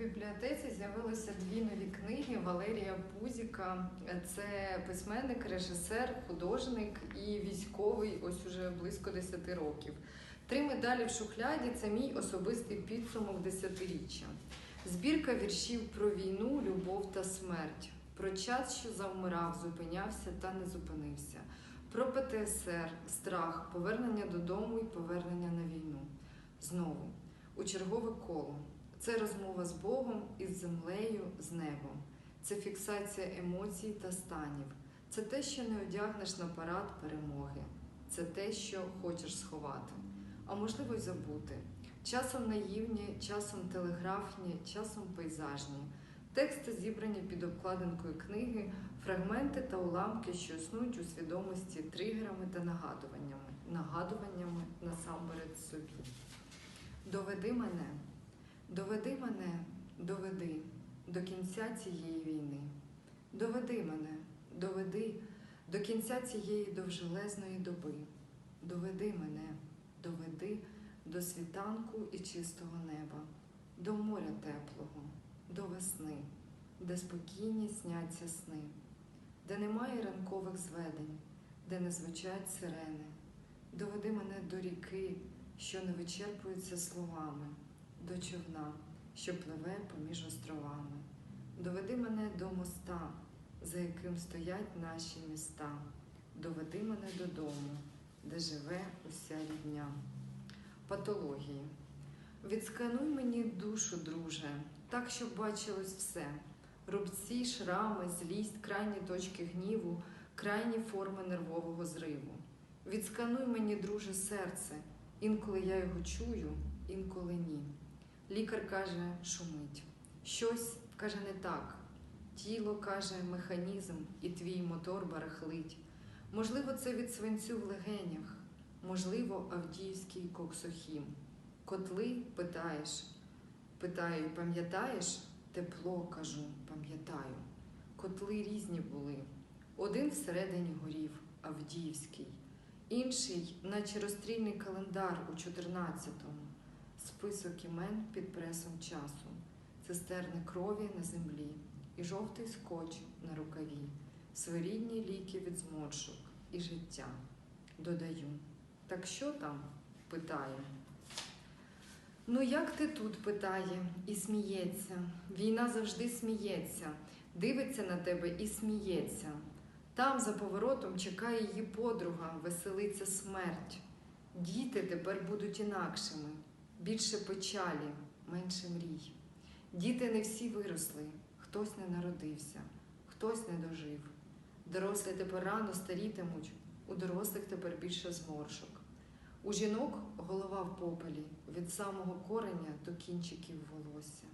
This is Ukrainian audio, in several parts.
бібліотеці з'явилися дві нові книги Валерія Пузіка. Це письменник, режисер, художник і військовий, ось уже близько 10 років. Три медалі в шухляді це мій особистий підсумок десятиріччя. Збірка віршів про війну, любов та смерть, про час, що завмирав, зупинявся та не зупинився, про ПТСР, страх, повернення додому і повернення на війну. Знову у чергове коло. Це розмова з Богом, із землею, з небом. Це фіксація емоцій та станів. Це те, що не одягнеш на парад перемоги. Це те, що хочеш сховати, а можливо й забути. Часом наївні, часом телеграфні, часом пейзажні. Тексти зібрані під обкладинкою книги, фрагменти та уламки, що існують у свідомості тригерами та нагадуваннями, нагадуваннями насамперед собі. Доведи мене, доведи мене, доведи до кінця цієї війни. Доведи мене, доведи до кінця цієї довжелезної доби. Доведи мене, доведи до світанку і чистого неба, до моря теплого, до весни, де спокійні сняться сни, де немає ранкових зведень, де не звучать сирени. Доведи мене до ріки, що не вичерпується словами, до човна, що пливе поміж островами. Доведи мене до моста, за яким стоять наші міста. Доведи мене додому, де живе уся рідня. Патології. Відскануй мені душу, друже, так, щоб бачилось все. Рубці, шрами, злість, крайні точки гніву, крайні форми нервового зриву. Відскануй мені, друже, серце, інколи я його чую, інколи ні. Лікар каже, шумить. Щось каже не так. Тіло каже механізм, і твій мотор барахлить. Можливо, це від свинцю в легенях, можливо, Авдіївський коксохім. Котли питаєш, питаю, пам'ятаєш? Тепло кажу, пам'ятаю. Котли різні були. Один всередині горів, Авдіївський, інший, наче розстрільний календар у 14-му, список імен під пресом часу, цистерни крові на землі і жовтий скотч на рукаві, своєрідні ліки від зморшок і життя. Додаю. Так що там? питаю. Ну, як ти тут? питає і сміється. Війна завжди сміється, дивиться на тебе і сміється. Там за поворотом чекає її подруга, веселиться смерть. Діти тепер будуть інакшими, більше печалі, менше мрій. Діти не всі виросли, хтось не народився, хтось не дожив. Дорослі тепер рано старітимуть, у дорослих тепер більше зморшок. У жінок голова в попелі від самого кореня до кінчиків волосся.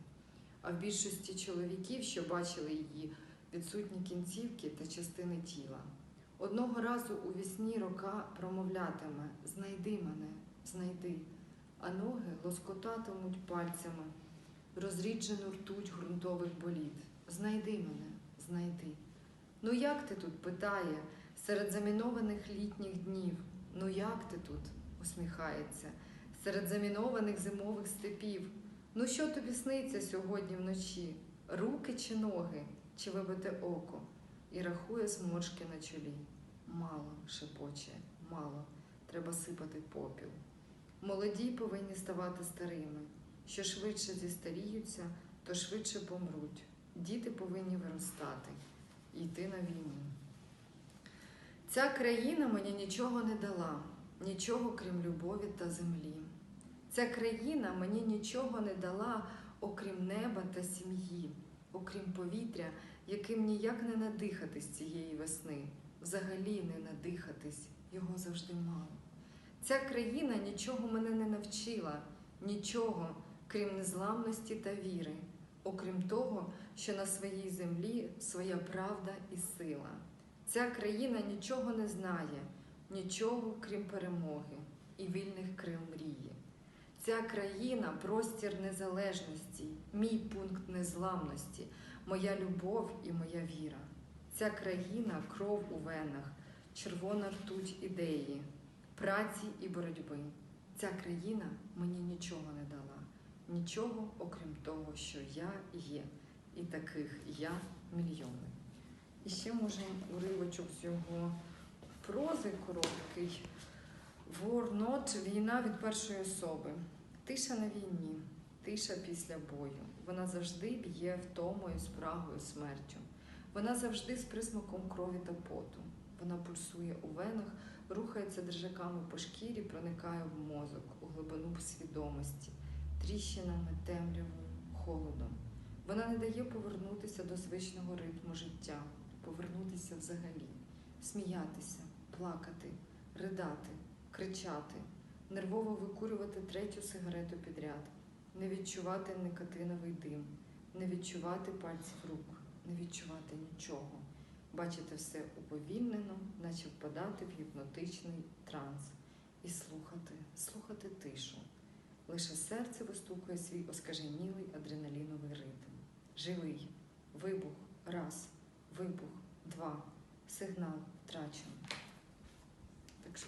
А в більшості чоловіків, що бачили її, відсутні кінцівки та частини тіла. Одного разу у вісні рока промовлятиме Знайди мене, знайди, а ноги лоскотатимуть пальцями, розріджену ртуть ґрунтових боліт. Знайди мене, знайди. Ну як ти тут? питає, серед замінованих літніх днів. Ну як ти тут? усміхається, серед замінованих зимових степів. Ну що тобі сниться сьогодні вночі? Руки чи ноги, чи вибите око? І рахує зморшки на чолі. Мало, шепоче, мало, треба сипати попіл. Молоді повинні ставати старими. Що швидше зістаріються, то швидше помруть. Діти повинні виростати і йти на війну. Ця країна мені нічого не дала, нічого крім любові та землі. Ця країна мені нічого не дала, окрім неба та сім'ї, окрім повітря, яким ніяк не надихатись цієї весни, взагалі не надихатись, його завжди мало. Ця країна нічого мене не навчила, нічого, крім незламності та віри, окрім того, що на своїй землі своя правда і сила. Ця країна нічого не знає, нічого крім перемоги і вільних крил мрії. Ця країна простір незалежності, мій пункт незламності, моя любов і моя віра. Ця країна кров у венах, червона ртуть ідеї, праці і боротьби. Ця країна мені нічого не дала, нічого, окрім того, що я є. І таких я мільйони. І ще можемо уривочок з його прози короткий. War not – війна від першої особи. Тиша на війні, тиша після бою. Вона завжди б'є втомою, спрагою, смертю. Вона завжди з присмаком крові та поту. Вона пульсує у венах, рухається держаками по шкірі, проникає в мозок, у глибину свідомості, тріщинами, темрявою, холодом. Вона не дає повернутися до звичного ритму життя, повернутися взагалі, сміятися, плакати, ридати, кричати, нервово викурювати третю сигарету підряд, не відчувати никотиновий дим, не відчувати пальців рук, не відчувати нічого, бачити все уповільнено, наче впадати в гіпнотичний транс, і слухати, слухати тишу. Лише серце вистукує свій оскаженілий адреналіновий ритм. Живий, вибух, раз, вибух, два, сигнал втрачено. Так що